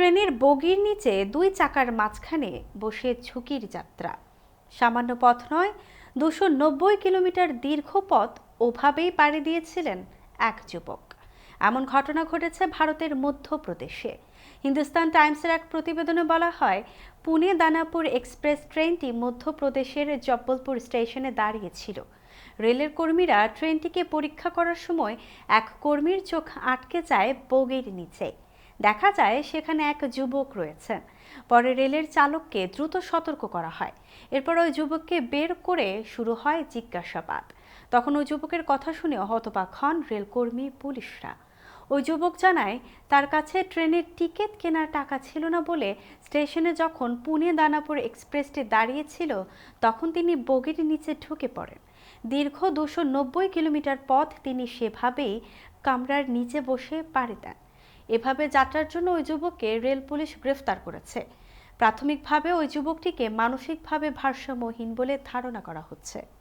ট্রেনের বগির নিচে দুই চাকার মাঝখানে বসে ঝুঁকির যাত্রা। সামান্য পথ নয়, দুশো নব্বই কিলোমিটার দীর্ঘ পথ ওভাবেই পাড়ি দিয়েছিলেন এক যুবক। এমন ঘটনা ঘটেছে ভারতের মধ্যপ্রদেশে। হিন্দুস্তান টাইমসের এক প্রতিবেদনে বলা হয়, পুনে দানাপুর এক্সপ্রেস ট্রেনটি মধ্যপ্রদেশের জব্বলপুর স্টেশনে দাঁড়িয়েছিল। রেলের কর্মীরা ট্রেনটিকে পরীক্ষা করার সময় এক কর্মীর চোখ আটকে যায় বগির নিচে। দেখা যায় সেখানে এক যুবক রয়েছেন পরে রেলের চালককে দ্রুত সতর্ক করা হয়। এরপর ওই যুবককে বের করে শুরু হয় জিজ্ঞাসাবাদ। তখন ওই যুবকের কথা শুনে হতবাক হন রেলকর্মী, পুলিশরা। ওই যুবক জানায়, তার কাছে ট্রেনের টিকিট কেনার টাকা ছিল না বলে স্টেশনে যখন পুনে দানাপুর এক্সপ্রেসটি দাঁড়িয়েছিল, তখন তিনি বগির নিচে ঢুকে পড়েন। দীর্ঘ দুশো কিলোমিটার পথ তিনি সেভাবেই কামরার নিচে বসে পাড়ি দেন। এভাবে যাত্রার জন্য ওই যুবককে রেল পুলিশ গ্রেফতার করেছে। প্রাথমিকভাবে ওই যুবকটিকে মানসিকভাবে ভারসাম্যহীন বলে ধারণা করা হচ্ছে।